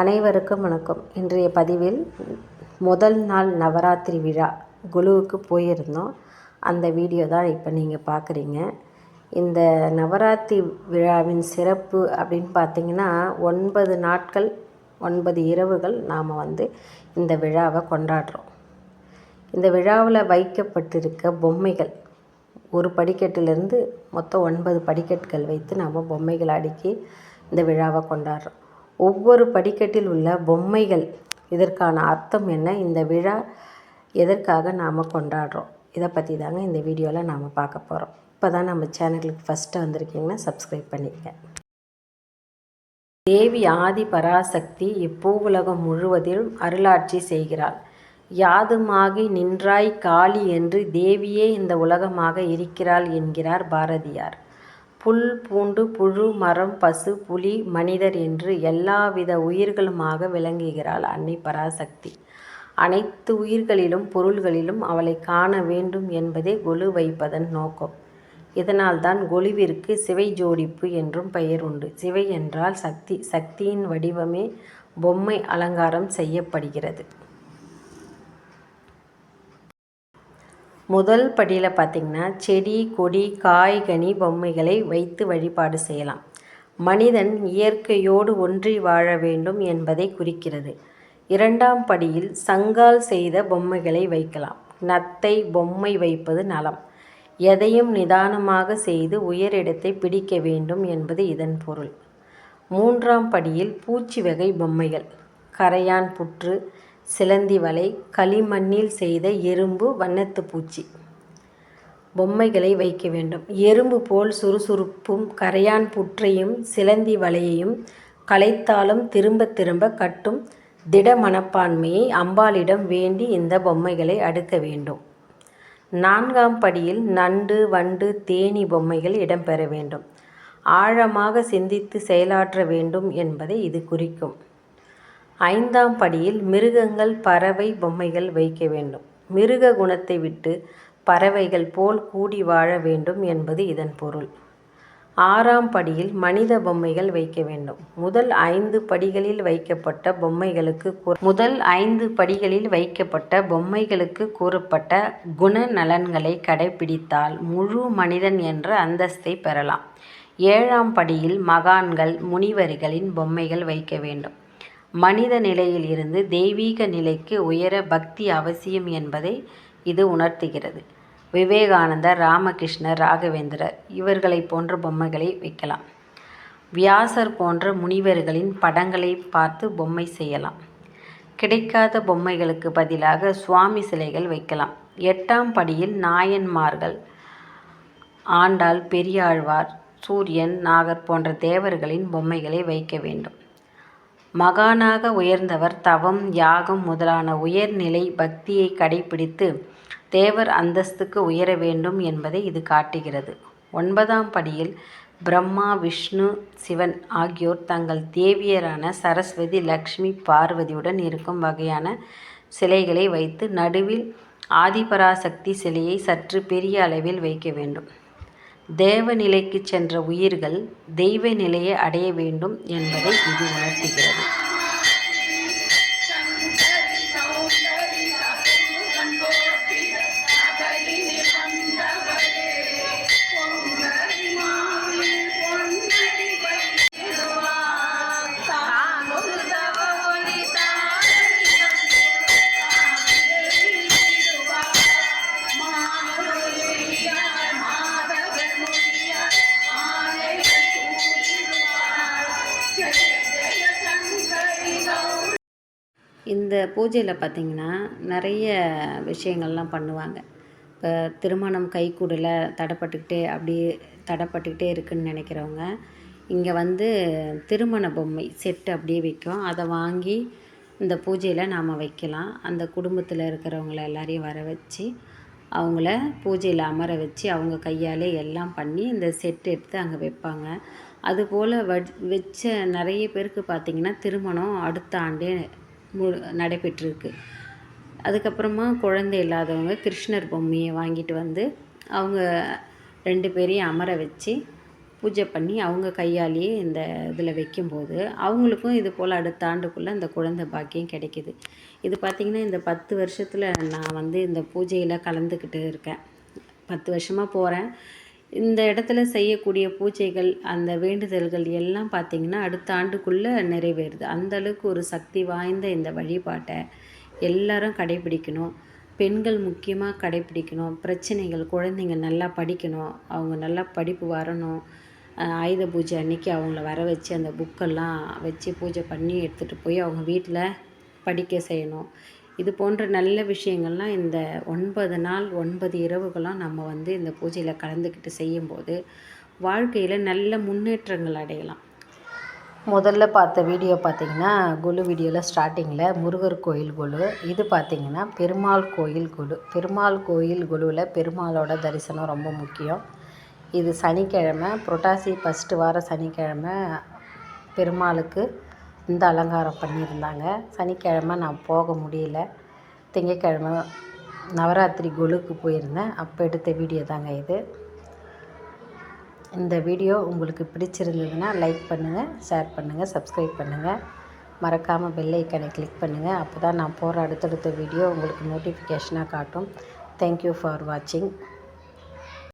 அனைவருக்கும் வணக்கம். இன்றைய பதிவில் முதல் நாள் நவராத்திரி விழா குழுவுக்கு போயிருந்தோம். அந்த வீடியோ தான் இப்போ நீங்கள் பார்க்குறீங்க இந்த நவராத்திரி விழாவின் சிறப்பு அப்படின்னு பார்த்தீங்கன்னா ஒன்பது நாட்கள் ஒன்பது இரவுகள் நாம் வந்து இந்த விழாவை கொண்டாடுறோம். இந்த விழாவில் வைக்கப்பட்டிருக்க பொம்மைகள் ஒரு படிக்கட்டிலிருந்து மொத்தம் ஒன்பது படிக்கட்டுகள் வைத்து நாம் பொம்மைகள் அடுக்கி இந்த விழாவை கொண்டாடுறோம். ஒவ்வொரு படிக்கட்டில் உள்ள பொம்மைகள் இதற்கான அர்த்தம் என்ன? இந்த விழா எதற்காக நாம் கொண்டாடுறோம்? இதை பற்றி தாங்க இந்த வீடியோவில் நாம் பார்க்க போகிறோம் இப்போ தான் நம்ம சேனலுக்கு ஃபஸ்ட்டு வந்திருக்கீங்கன்னா சப்ஸ்கிரைப் பண்ணிக்கங்க. தேவி ஆதி பராசக்தி இப்பூவுலகம் முழுவதிலும் அருளாட்சி செய்கிறாள். யாதுமாகி நின்றாய் காளி என்று தேவியே இந்த உலகமாக இருக்கிறாள் என்கிறார் பாரதியார். புல் பூண்டு புழு மரம் பசு புலி மனிதர் என்று எல்லாவித உயிர்களுமாக விளங்குகிறாள் அன்னை பராசக்தி. அனைத்து உயிர்களிலும் பொருள்களிலும் அவளை காண வேண்டும் என்பதே கொலு வைப்பதன் நோக்கம். இதனால்தான் கொலுவிற்கு சிவை ஜோடிப்பு என்றும் பெயர் உண்டு. சிவை என்றால் சக்தி. சக்தியின் வடிவமே பொம்மை அலங்காரம் செய்யப்படுகிறது. முதல் படியில் பார்த்திங்கன்னா செடி கொடி காய் கனி பொம்மைகளை வைத்து வழிபாடு செய்யலாம். மனிதன் இயற்கையோடு ஒன்றி வாழ வேண்டும் என்பதை குறிக்கிறது. இரண்டாம் படியில் சங்கால் செய்த பொம்மைகளை வைக்கலாம். நத்தை பொம்மை வைப்பது நலம். எதையும் நிதானமாக செய்து உயரிடத்தை பிடிக்க வேண்டும் என்பது இதன் பொருள். மூன்றாம் படியில் பூச்சி வகை பொம்மைகள். கரையான் புற்று சிலந்தி வலை களிமண்ணில் செய்த எறும்பு வண்ணத்து பூச்சி. பொம்மைகளை வைக்க வேண்டும். எறும்பு போல் சுறுசுறுப்பும் கரையான் புற்றையும் சிலந்தி வலையையும் களைத்தாலும் திரும்ப திரும்ப கட்டும் திட மனப்பான்மையை அம்பாளிடம் வேண்டி இந்த பொம்மைகளை அடுக்க வேண்டும். நான்காம் படியில் நண்டு வண்டு தேனி பொம்மைகள் இடம்பெற வேண்டும். ஆழமாக சிந்தித்து செயலாற்ற வேண்டும் என்பதை இது குறிக்கும். ஐந்தாம் படியில் மிருகங்கள் பறவை பொம்மைகள் வைக்க வேண்டும். மிருக குணத்தை விட்டு பறவைகள் போல் கூடி வாழ வேண்டும் என்பது இதன் பொருள். ஆறாம் படியில் மனித பொம்மைகள் வைக்க வேண்டும். முதல் ஐந்து படிகளில் வைக்கப்பட்ட பொம்மைகளுக்கு முதல் ஐந்து படிகளில் வைக்கப்பட்ட பொம்மைகளுக்கு கூறப்பட்ட குண நலன்களை கடைபிடித்தால் முழு மனிதன் என்ற அந்தஸ்தை பெறலாம். ஏழாம் படியில் மகான்கள் முனிவர்களின் பொம்மைகள் வைக்க வேண்டும். மனித நிலையில் இருந்து தெய்வீக நிலைக்கு உயர பக்தி அவசியம் என்பதை இது உணர்த்துகிறது. விவேகானந்தர் ராமகிருஷ்ணர் ராகவேந்திரர் இவர்களை போன்ற பொம்மைகளை வைக்கலாம். வியாசர் போன்ற முனிவர்களின் படங்களை பார்த்து பொம்மை செய்யலாம். கிடைக்காத பொம்மைகளுக்கு பதிலாக சுவாமி சிலைகள் வைக்கலாம். எட்டாம் படியில் நாயன்மார்கள் ஆண்டாள் பெரியாழ்வார் சூரியன் நாகர் போன்ற தேவர்களின் பொம்மைகளை வைக்க வேண்டும். மகானாக உயர்ந்தவர் தவம் யாகம் முதலான உயர்நிலை பக்தியை கடைபிடித்து தேவர் அந்தஸ்துக்கு உயர வேண்டும் என்பதை இது காட்டுகிறது. ஒன்பதாம் படியில் பிரம்மா விஷ்ணு சிவன் ஆகியோர் தங்கள் தேவியரான சரஸ்வதி லக்ஷ்மி பார்வதியுடன் இருக்கும் வகையான சிலைகளை வைத்து நடுவில் ஆதிபராசக்தி சிலையை சற்று பெரிய அளவில் வைக்க வேண்டும். தேவ நிலைக்கு சென்ற உயிர்கள் தெய்வ நிலையை அடைய வேண்டும் என்பதை இது உணர்த்துகிறது. இந்த பூஜையில் பார்த்திங்கன்னா நிறைய விஷயங்கள்லாம் பண்ணுவாங்க. இப்போ திருமணம் கைகூடல தடைப்பட்டுக்கிட்டே அப்படியே தடைப்பட்டுக்கிட்டே இருக்குதுன்னு நினைக்கிறவங்க இங்கே வந்து திருமண பொம்மை செட்டு அப்படியே விற்கும் அதை வாங்கி இந்த பூஜையில் நாம் வைக்கலாம். அந்த குடும்பத்தில் இருக்கிறவங்கள எல்லாரையும் வர வச்சு அவங்கள பூஜையில் அமர வச்சு அவங்க கையாலே எல்லாம் பண்ணி இந்த செட் எடுத்து அங்கே வைப்பாங்க. அதுபோல் வ வச்ச நிறைய பேருக்கு பார்த்திங்கன்னா திருமணம் அடுத்த ஆண்டே மு நடைபெற்றிருக்கு. அதுக்கப்புறமா குழந்தை இல்லாதவங்க கிருஷ்ணர் பொம்மையை வாங்கிட்டு வந்து அவங்க ரெண்டு பேரையும் அமர வச்சு பூஜை பண்ணி அவங்க கையாலேயே இந்த இதில் வைக்கும்போது அவங்களுக்கும் இது போல் அடுத்த ஆண்டுக்குள்ளே இந்த குழந்தை பாக்கியம் கிடைக்கிது. இது பார்த்திங்கன்னா இந்த பத்து வருஷத்தில் நான் வந்து இந்த பூஜையில் கலந்துக்கிட்டு இருக்கேன். பத்து வருஷமாக போகிறேன் இந்த இடத்துல செய்யக்கூடிய பூஜைகள் அந்த வேண்டுதல்கள் எல்லாம் பார்த்திங்கன்னா அடுத்த ஆண்டுக்குள்ளே நிறைவேறுது. அந்தளவுக்கு ஒரு சக்தி வாய்ந்த இந்த வழிபாட்டை எல்லாரும் கடைபிடிக்கணும். பெண்கள் முக்கியமாக கடைபிடிக்கணும். பிரச்சனைகள் குழந்தைங்க நல்லா படிக்கணும். அவங்க நல்லா படிப்பு வரணும். ஆயுத பூஜை அன்னைக்கு அவங்கள வர வச்சு அந்த புக்கெல்லாம் வச்சு பூஜை பண்ணி எடுத்துகிட்டு போய் அவங்க வீட்டில் படிக்க செய்யணும். இது போன்ற நல்ல விஷயங்கள்லாம் இந்த ஒன்பது நாள் ஒன்பது இரவுகளும் நம்ம வந்து இந்த பூஜையில் கலந்துக்கிட்டு செய்யும்போது வாழ்க்கையில் நல்ல முன்னேற்றங்கள் அடையலாம். முதல்ல பார்த்த வீடியோ பார்த்திங்கன்னா குலு வீடியோவில் ஸ்டார்டிங்கில் முருகர் கோயில் குழு இது பார்த்திங்கன்னா பெருமாள் கோயில் குழு. பெருமாள் கோயில் குழுவில் பெருமாளோட தரிசனம் ரொம்ப முக்கியம். இது சனிக்கிழமை புரட்டாசி ஃபஸ்ட்டு வார சனிக்கிழமை பெருமாளுக்கு இந்த அலங்காரம் பண்ணியிருந்தாங்க. சனிக்கிழமை நான் போக முடியல. திங்கக்கிழமை நவராத்திரி கொலுக்கு போயிருந்தேன். அப்போ எடுத்த வீடியோ தாங்க இது. இந்த வீடியோ உங்களுக்கு பிடிச்சிருந்ததுன்னா லைக் பண்ணுங்கள் ஷேர் பண்ணுங்கள் சப்ஸ்கிரைப் பண்ணுங்கள் மறக்காமல் பெல் ஐக்கனை கிளிக் பண்ணுங்கள் அப்போ தான் நான் போகிற அடுத்தடுத்த வீடியோ உங்களுக்கு நோட்டிஃபிகேஷனாக காட்டும். தேங்க்யூ ஃபார் வாட்சிங்